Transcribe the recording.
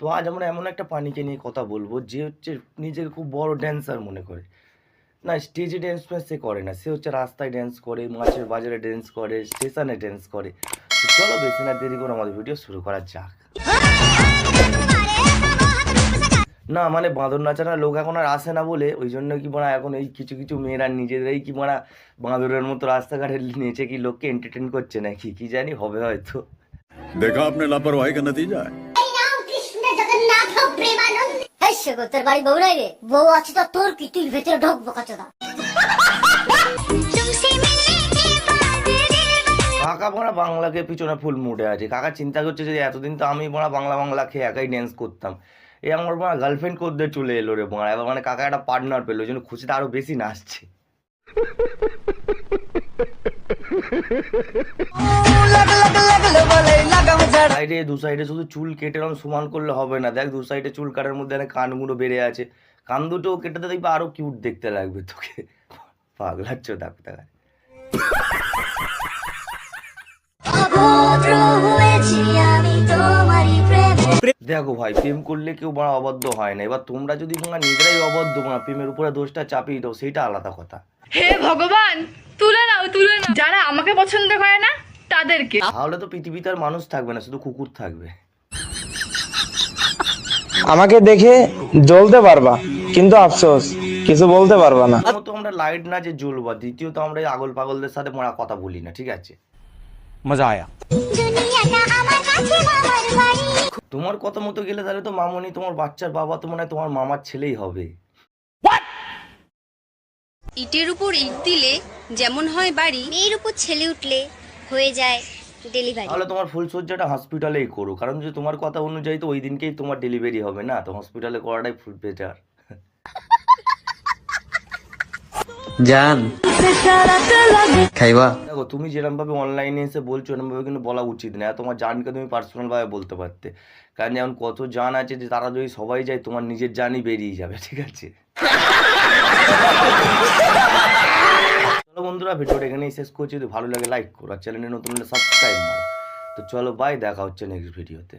তো আজ আমরা এমন একটা প্রাণীকে নিয়ে কথা বলব, যে হচ্ছে নিজেকে খুব বড় ড্যান্সার মনে করে। না স্টেজে ড্যান্স ফ্যান্স সে করে না, সে হচ্ছে রাস্তায় ড্যান্স করে, মাছের বাজারে ড্যান্স করে স্টেশনে ড্যান্স করে। চলো বেশি না দেরি করে আমাদের ভিডিও শুরু করা যাক। না মানে বাঁদর নাচানোর লোক এখন আর আসে না বলে, ওই জন্য কি মারা এখন এই কিছু কিছু মেয়েরা নিজেদেরই কি মারা বাঁদরের মতো রাস্তাঘাটে নেচে কি লোককে এন্টারটেন করছে নাকি? কি জানি হবে হয়তো। দেখা আপনার লাপরওয়াহি নতিজা এই সেগো তোর বাড়ি বউ নাই রে বউ আছে তো তোর কি তুই ভেতরে ঢোক বোকাচোদা। কাকা বড়া বাংলাকে পিছনে ফুল মুডে আছে। কাকা চিন্তা করছে যে এতদিন তো আমি বড়া বাংলা বাংলা খেয়ে একাই ড্যান্স করতাম। এই আমার বড়া গার্লফ্রেন্ড করতে চলে এলো রে বড়া এবার মানে কাকা একটা পার্টনার পেল ওই জন্য খুশিতে আরও বেশি নাচছে। সাইডে দু সাইডে শুধু চুল কেটে এরকম সমান করলে হবে না। দেখ দু সাইডে চুল কাটার মধ্যে অনেক কানগুলো বেড়ে আছে। কান দুটো কেটে দেখবে আরও কিউট দেখতে লাগবে তোকে। পাগলাচ্ছ তোমারই প্রেমে। দেখো ভাই প্রেম করলে কেউ বড় অবদ্ধ হয় না। এবার তোমরা যদি তোমরা নিজেরাই অবদ্ধ না প্রেমের উপরে দোষটা চাপিয়ে দাও সেটা আলাদা কথা। হে ভগবান তুলে নাও তুলে নাও। যারা আমাকে পছন্দ করে না তাদেরকে। তাহলে তো পৃথিবীতে আর মানুষ থাকবে না শুধু কুকুর থাকবে। আমাকে দেখে জ্বলতে পারবা কিন্তু আফসোস কিছু বলতে পারবা না। প্রথমত আমরা লাইট না যে জ্বলবা দ্বিতীয়ত আমরা আগল পাগলদের সাথে মোড়া কথা বলি না ঠিক আছে? মজা আয়া। তোমার কথা মতো গেলে তাহলে তো মামনি তোমার বাচ্চার বাবা তো মনে হয় তোমার মামার ছেলেই হবে। ইটের উপর ইট দিলে যেমন হয় বাড়ি মেয়ের উপর ছেলে উঠলে হয়ে যায় ডেলিভারি তাহলে তোমার ফুলসজ্জাটা হসপিটালেই করো কারণ যে তোমার কথা অনুযায়ী তো ওই দিনকেই তোমার ডেলিভারি হবে না তো হসপিটালে করাটাই ফুল বেটার জান। খাইবা? দেখো তুমি যেরকম ভাবে অনলাইনে এসে বলছো এরকম ভাবে কিন্তু বলা উচিত না। তোমার জানকে তুমি পার্সোনাল ভাবে বলতে পারতে। কারণ যেমন কত জান আছে যে তারা যদি সবাই যায় তোমার নিজের জানই বেরিয়ে যাবে ঠিক আছে? বন্ধুরা ভিডিওটা এখানেই শেষ করছি। যদি ভালো লাগে লাইক করো। আর চ্যানেলে নতুন হলে সাবস্ক্রাইব করো তো চলো বাই দেখা হচ্ছে নেক্সট ভিডিওতে